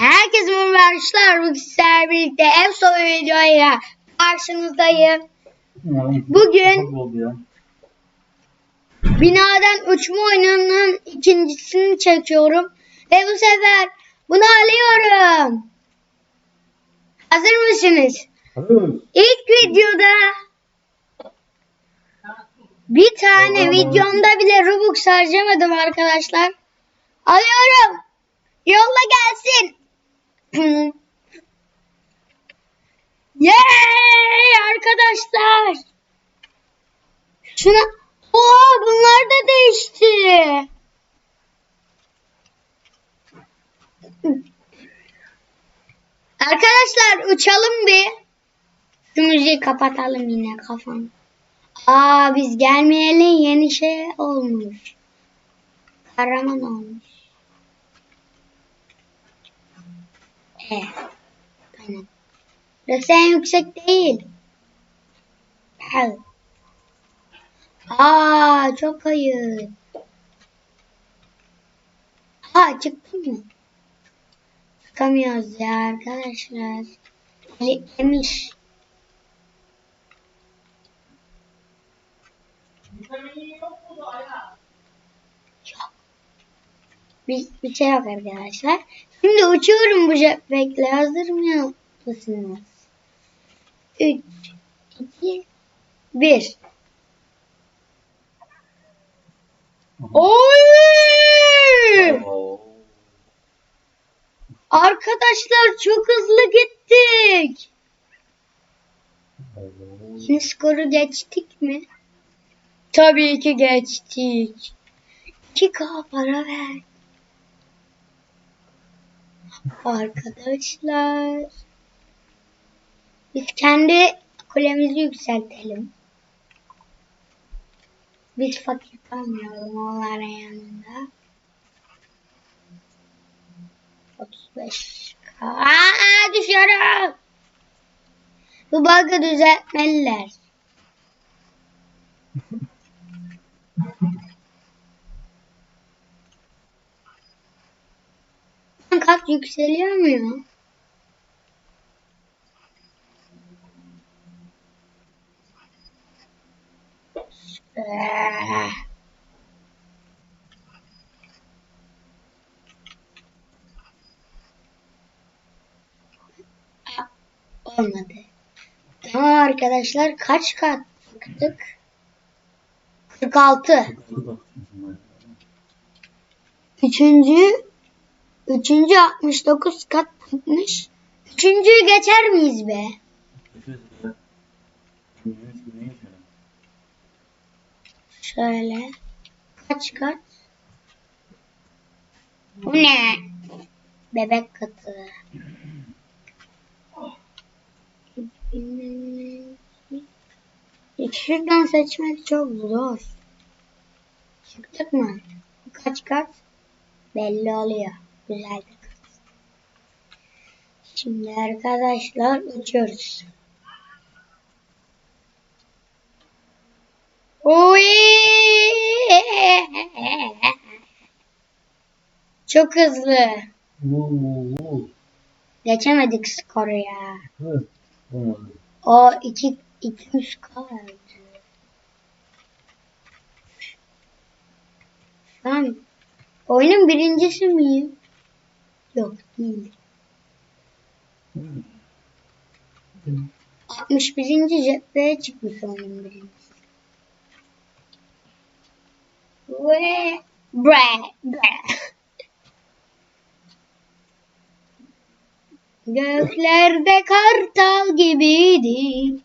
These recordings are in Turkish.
Herkese merhaba arkadaşlar. Bugün sizlerle birlikte ev soru videoyla karşınızdayım. Bugün-. Binadan uçma oyununun ikincisini çekiyorum. Ve bu sefer bunu alıyorum. Hazır mısınız? Hazırız. İlk videoda bir tane videomda bile Robux harcamadım arkadaşlar. Alıyorum. Yolla gelsin. Yay arkadaşlar. Şuna Oha bunlar da değişti. Arkadaşlar uçalım bir. Şu müziği kapatalım yine kafam. Aa biz gelmeyeli yeni şey olmuş. Kahraman olmuş. E. Aynen. Burası en yüksek değil. Al. Aa çok ayıp. Aa çıktı mı? Çıkamıyoruz ya arkadaşlar. Kilitlemiş. Yok. Bir, bir şey yok arkadaşlar. Şimdi uçuyorum bu jetpack'le. Hazır mı mısınız? 3, 2, 1. Oy! Arkadaşlar çok hızlı gittik. Skoru geçtik mi? Tabii ki geçtik. 2K para ver. Arkadaşlar. Biz kendi kulemizi yükseltelim. Biz fakir kalmayalım onların yanında. 35 Aa düşüyorum. Bu bug'ı düzeltmeliler. Kat yükseliyor mu ya? Ee. Olmadı. Tamam arkadaşlar kaç kat çıktık? 46. Üçüncü, üçüncü 69 kat çıkmış. Üçüncüyü geçer miyiz be? Şöyle. Kaç kat? Bu ne? Bebek katı. Şuradan seçmek çok zor. Çıktık mı? Kaç kat? Belli oluyor. Güzel bir kat. Şimdi arkadaşlar uçuyoruz. Oy! Çok hızlı. Geçemedik skoru ya. Evet. O 2 200 kaldı. Şu an oyunun birincisi miyim? Yok değil. 61. cepheye çıkmış oyunun birincisi. Ve bre bre. Göklerde kartal gibiydim.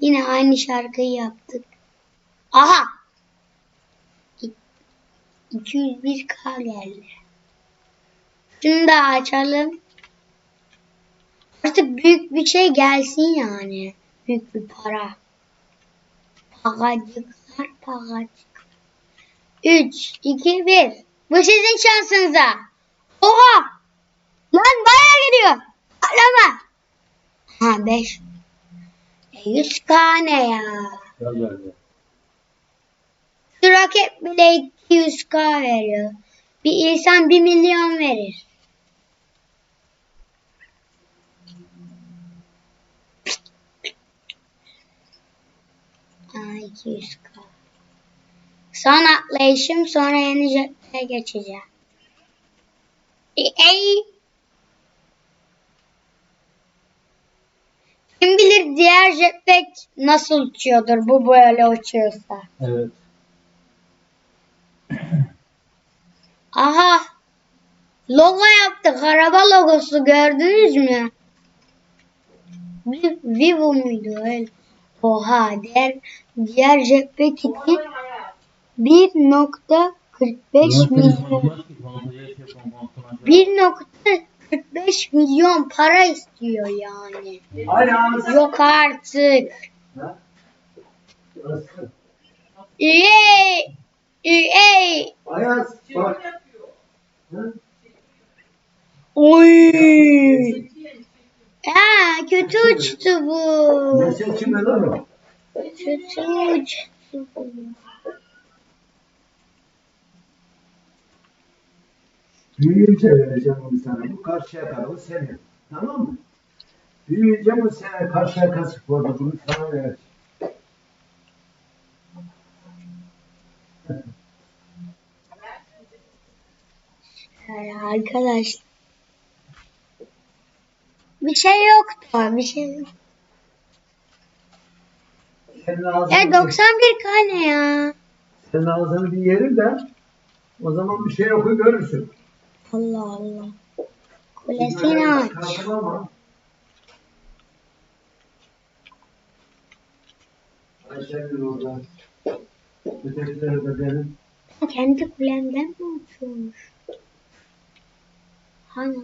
Yine aynı şarkıyı yaptık. Aha! İ- 201k geldi. Şunu da açalım. Artık büyük bir şey gelsin yani. Büyük bir para. Pagacıklar pagacık. 3, 2, 1. Bu sizin şansınıza. Oha! Lan bayağı gidiyor. Atlama. Ha 5. E, 100 tane ya. Gel. Şu raket bile 200k veriyor. Bir insan bir milyon verir. Aa 200k. Son atlayışım sonra yeni jetpack'e geçeceğim. E, ey. Kim bilir diğer jetpack nasıl uçuyordur bu böyle uçuyorsa. Evet. Aha. Logo yaptık. Araba logosu gördünüz mü? Vi- Vivo muydu öyle? Oha diğer diğer jetpack için 1.45 milyon 1.45 milyon para istiyor yani. Yok artık. Ayaz. Bak. Hı? Oy! Ha, kötü uçtu bu. Ne seçimi lan o? Bu. Büyüyünce vereceğim onu sana. Bu karşıya kadar senin. Tamam mı? Büyüyünce bu sene karşıya kasıp orada bunu sana vereceğim. Arkadaşlar. Bir şey yok da bir şey yok. Senin ağzını, Ya 91 kane ya. senin ağzını bir yerim de o zaman bir şey oku görürsün. Allah Allah. Kulesini aç. Ayşegül orada. Ötekileri de benim. Kendi kulemden mi uçuyormuş? Hani?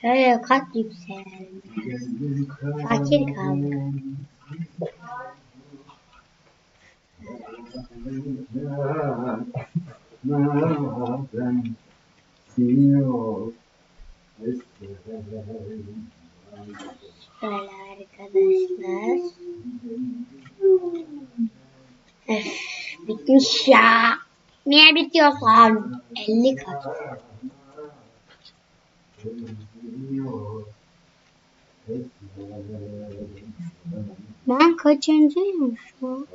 Şöyle kat yükselelim. Fakir kaldık. Şöyle arkadaşlar. Öf, bitmiş ya. Niye bitiyorsun? 50 kat. Ben kaçıncıyım şu an?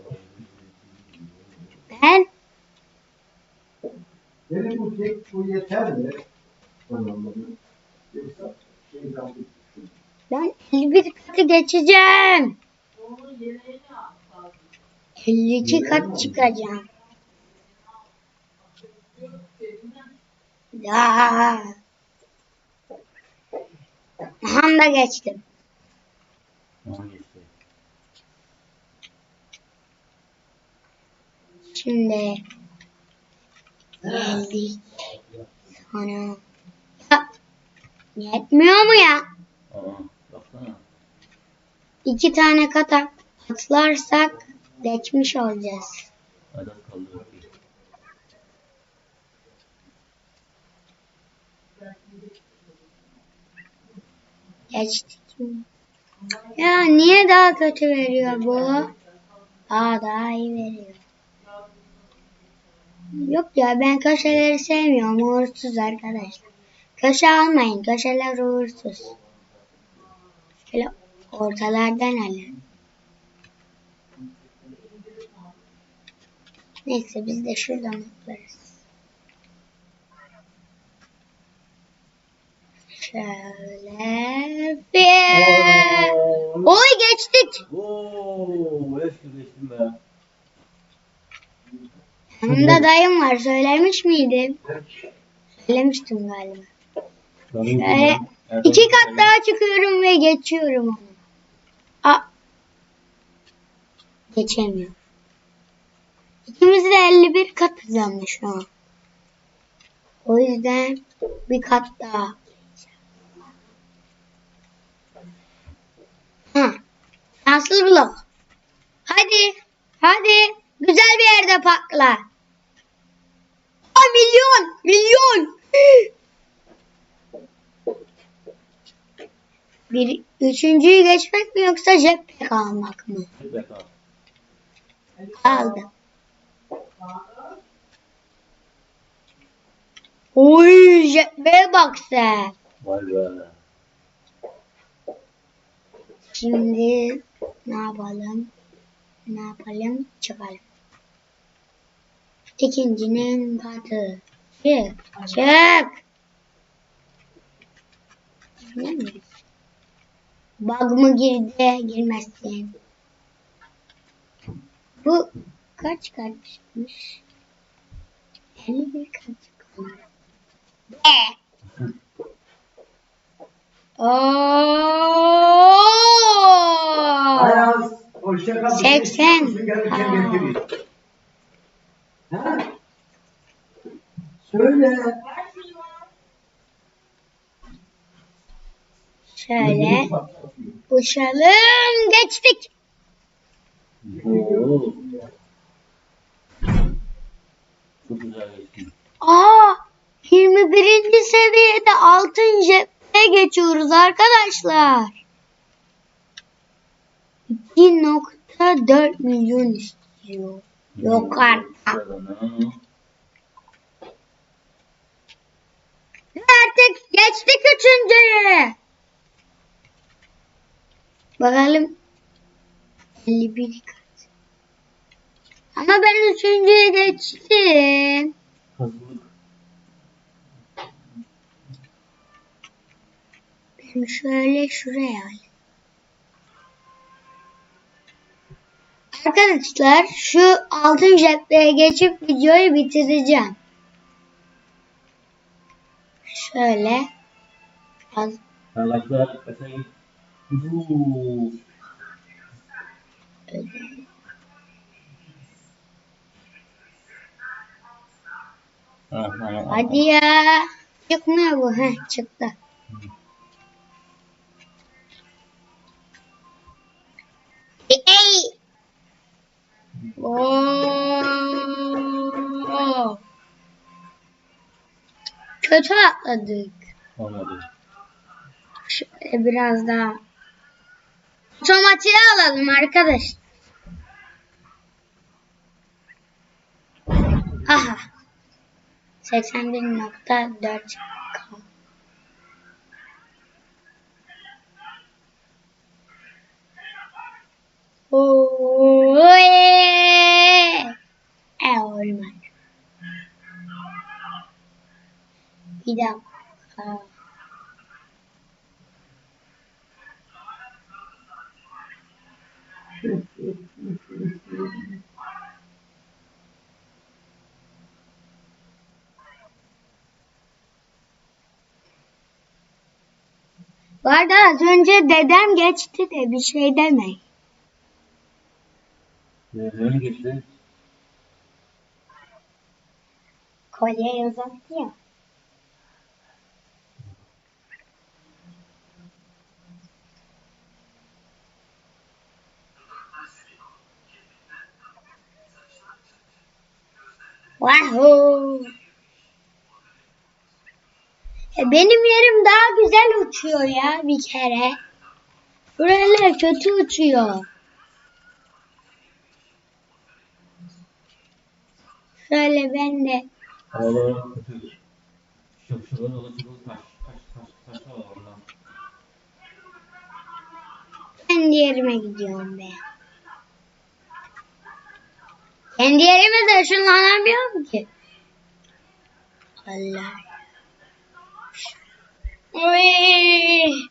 Ben Benim bu tek bu yeter mi? Şey daha Ben 51 katı geçeceğim. 52 kat çıkacağım. Ya. Aha da geçtim. Şimdi geldik. Ya, yetmiyor mu ya? Aa, baksana. İki tane kat atlarsak geçmiş olacağız. Hadi az kaldı bakayım. Geçtik? Ya niye daha kötü veriyor bu? Aa daha iyi veriyor. Yok ya ben köşeleri sevmiyorum. Uğursuz arkadaşlar. Köşe almayın. Köşeler uğursuz. Şöyle ortalardan alın. Neyse biz de şuradan atlarız. Şöyle. Oy geçtik. Oo, geçtim be. Yanımda dayım var. Söylemiş miydim? Söylemiştim galiba. Şöyle iki kat daha çıkıyorum ve geçiyorum onu. Aa. Geçemiyorum. İkimiz de 51 katız ama şu an. O yüzden bir kat daha. Ha. Blok. Hadi. Hadi. Güzel bir yerde patla. Aa milyon. Milyon. Bir üçüncüyü geçmek mi yoksa jetpack almak mı? Aldım. Oy jetpack'e bak sen. Vay be. Şimdi ne yapalım? Ne yapalım? Çıkalım. İkincinin katı. Çık. Çık. Bug mı girdi? Girmezsin. Bu kaç kaçmış? 51 kaç kaç? Be. Oo! Seksen. Ha. Söyle. Şöyle uçalım geçtik. Oo. Çok güzel geçti. Aa 21. seviyede altın cephe geçiyoruz arkadaşlar. 2.4 milyon istiyor. Yok artık. Sıradanı. Ve artık geçtik üçüncüyü. Bakalım. 51 kaç. Ama ben üçüncüyü geçtim. Hazırlık. Ben şöyle şuraya alayım. Arkadaşlar şu altın jetpack'e geçip videoyu bitireceğim. Şöyle. Ha, ha. Hadi ya. Çıkmıyor bu. Heh çıktı. Oo! Kötü atladık. Olmadı. Şöyle biraz daha. Otomatiğe alalım arkadaş. Aha. 81.4 K. Bir dakika. Bu arada az önce dedem geçti de bir şey demeyin. Nereye geçti? Kolyeyi uzattı ya. Wahoo! E, benim yerim daha güzel uçuyor ya bir kere. Buralar kötü uçuyor. Şöyle ben de Havalar kötü. Şapşalar olasılığı taş. Taş taş taş var oradan. kendi yerime gidiyorum be. Kendi yerime de ışınlanamıyorum ki. Allah. Uy.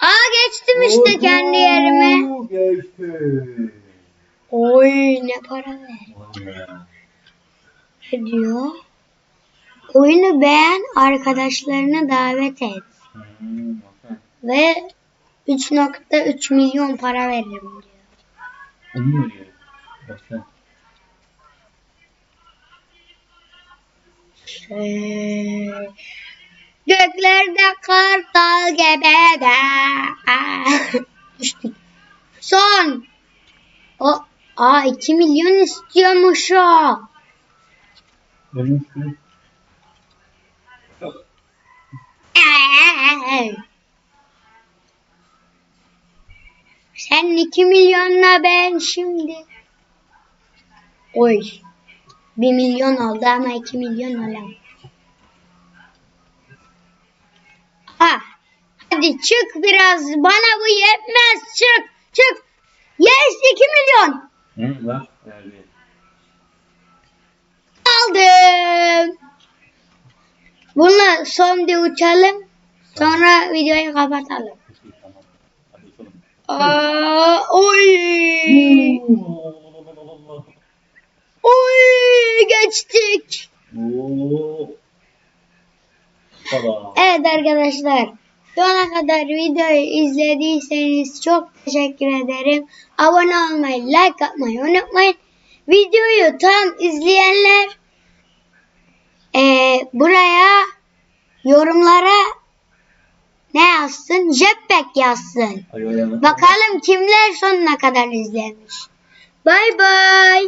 Aa geçtim işte kendi yerime. Geçti. Oy ne para ver. Ne diyor? Oyunu beğen, arkadaşlarını davet et. Ve 3.3 milyon para veririm diyor. Onu mu veriyor? Baksana. Şey, Göklerde kartal gebede. Düştük. Son. O, aa 2 milyon istiyormuş o. Benim Sen 2 milyonla ben şimdi. Oy. 1 milyon oldu ama 2 milyon olamaz. Ah. Hadi çık biraz. Bana bu yetmez. Çık. Çık. Yes 2 milyon. Hı, bak. Aldım. Bununla son bir uçalım. Sonra videoyu kapatalım. Peki, tamam. Hadi uçalım. Aa, oy. Oy geçtik. Evet arkadaşlar. Şu kadar videoyu izlediyseniz çok teşekkür ederim. Abone olmayı, like atmayı unutmayın. Videoyu tam izleyenler eee, buraya yorumlara ne yazsın? Jetpack yazsın. Bakalım kimler sonuna kadar izlemiş. Bay bay.